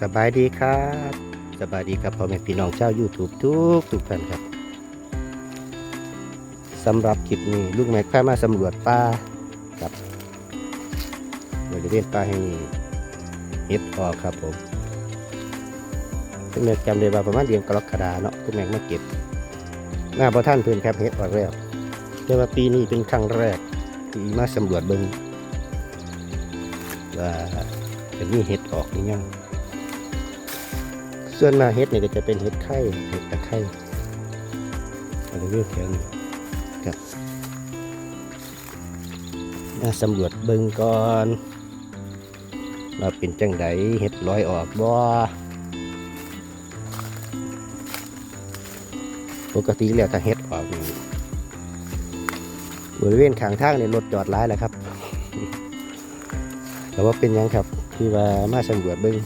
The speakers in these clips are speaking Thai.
สบายดีครับสบายดีครับพ่อแม่พี่น้องชาว YouTube ทุกทุกท่านครับสำหรับคลิปนี้ลูกแม็กพามาสำรวจป่ากับบริเวณป่าแห่งนี้เฮ็ดออกครับผมคุณแม็กจำได้ว่าประมาณเดือนกรกฎาเนาะคุณแม็กมาเก็บหน้าพระท่านเพื่อนครับเฮ็ดออกแล้วแต่ว่าปีนี้เป็นครั้งแรกที่มาสำรวจเบิ่งว่าเป็นมีเฮ็ดออกหรือยัง ส่วนมาเห็ดเนี่ยก็จะเป็นเห็ดไข่เห็ดตะไคร่บริเวณแถวนี้ครับมาสำรวจเบิ่งก่อนว่าเป็นจังไดเห็ดลอยออกบ่ปกติแล้วถ้าเห็ดออกนี่บริเวณข้างทางเนี่ยรถจอดหลายแหละครับ แต่ว่าเป็นยังครับที่ว่ามาสำรวจเบิ่ง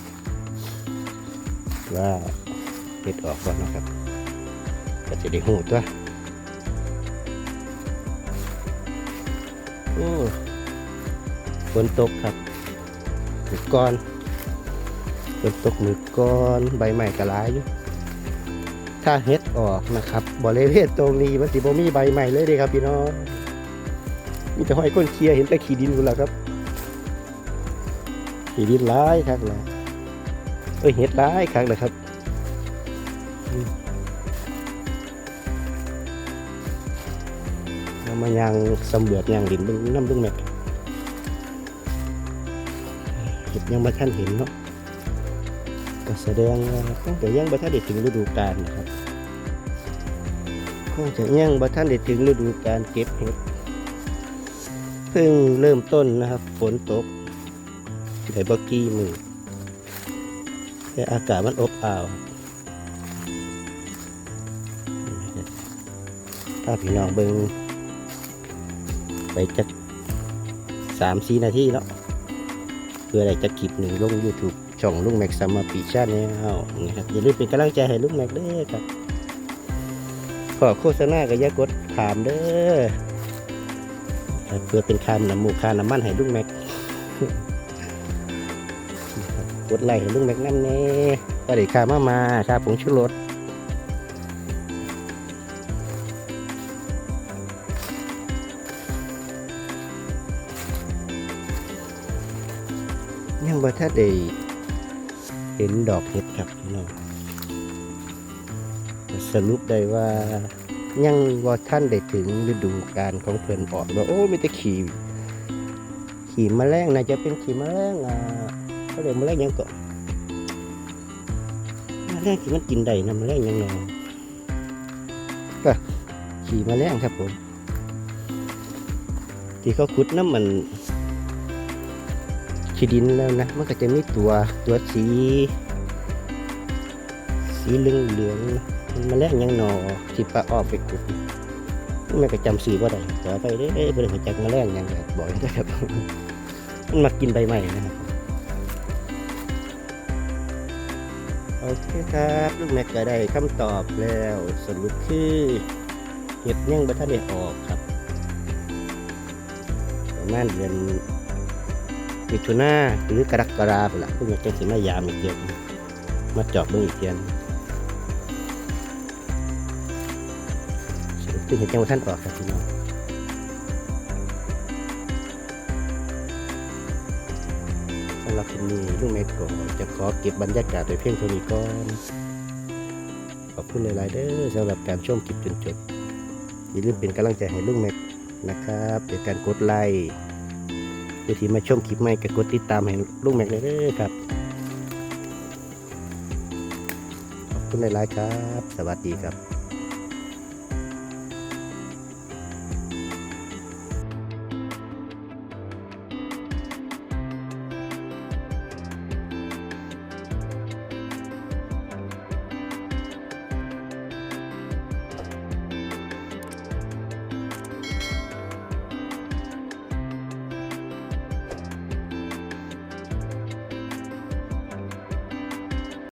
ว่าเห็ดออกก่อนนะครับ ก็จะได้หูตัวโอ้ฝนตกครับหมือก้อนฝนตกหมือก้อนใบใหม่กระลายอยู่ถ้าเห็ดออกนะครับบริเวณตรงนี้มันสิบ่มีใบใหม่เลยเด้ครับพี่น้องมีแต่ห้อยก้นเคลียเห็นแต่ขี้ดินหมดแล้วครับขี้ดินร้ายครับแล้วเอ้ยเห็ดได้ครั้งเลยครับอืมเรามายังสำรวจยังดินบึงน้ำบึงแม็กเห็ดยังไม่ทันเห็นเนาะก็แสดงว่าคงจะยังบ่ทันได้ถึงฤดูกาลนะครับคงจะยังบ่ทันได้ถึงฤดูกาลเก็บเห็ดเพิ่งเริ่มต้นนะครับ ฝนตกได้บ่กี่มือ แต่อากาศมันอบอ้าวถ้าพี่น้องเบิงไปจักสามสี่นาทีเนาะเพื่ออะไรจะคลิปหนึ่งลง YouTube ช่องลุงแม็กซัมมาปีชาแนลนะครับอย่าลืมเป็นกำลังใจให้ลุงแม็กเด้อครับ ขอโฆษณาก็อย่ากดขามเด้อเพื่อเป็นคำนำหมูคาน้ำมันให้ลุงแม็ก กดไลค์ให้ลุงแม็กน้ำเน่ก็ได้ค่ามามาค่าผงชูรสยังบ่ทันได้เห็นดอกเห็ดครับพี่น้องสรุปได้ว่ายังว่าท่านได้ถึงฤดูกาลของเพิ่นออกว่าโอ้ไมีแต่ขี่ขี่มแมลงน่าจะเป็นขี่มแมลงอ่า เขาเรียกแมลงหยังก็แมลงที่มันกินได้นะแมลงหยังเนอก็ขี่แมลงครับผม ที่เขาขุดน้ำมันขี้ดินแล้วนะ มันก็จะมีตัวตัวสี สีเหลืองเหลืองๆแมลงหยังหนอที่ปลาออกไปขุดมันก็จำสื่อว่าได้ขอไปเด้เอ้ยบริหารจักแมลงหยังก็บอกนะครับมันมากินใบไม้นะครับ โอเคครับลูกแม็กก็ได้คำตอบแล้วสรุปคือเห็ดยังบัทันได้ออกครับ ประมาณเดือนมิถุนาหรือกรกฎาคมละพวกนี้จะสิมายามอีกเทียนมาจอบเบิ่งอีกเทียนสรุปคือเห็ดยังบัทันออกครับพี่น้องำหรับที่นี้ลูกแม็กก็จะขอเก็บบรรยากาศไปเพียงเท่านี้ก่อนขอบคุณหลายๆเด้อสำหรับการชมคลิปจนจบอย่าลืมเป็นกำลังใจให้ลุงแม็กนะครับโดยการกดไลค์เดี๋ยวที่มาชมคลิปใหม่ก็กดติดตามให้ลุงแม็กเลยเด้อครับขอบคุณหลายๆครับ สวัสดีครับ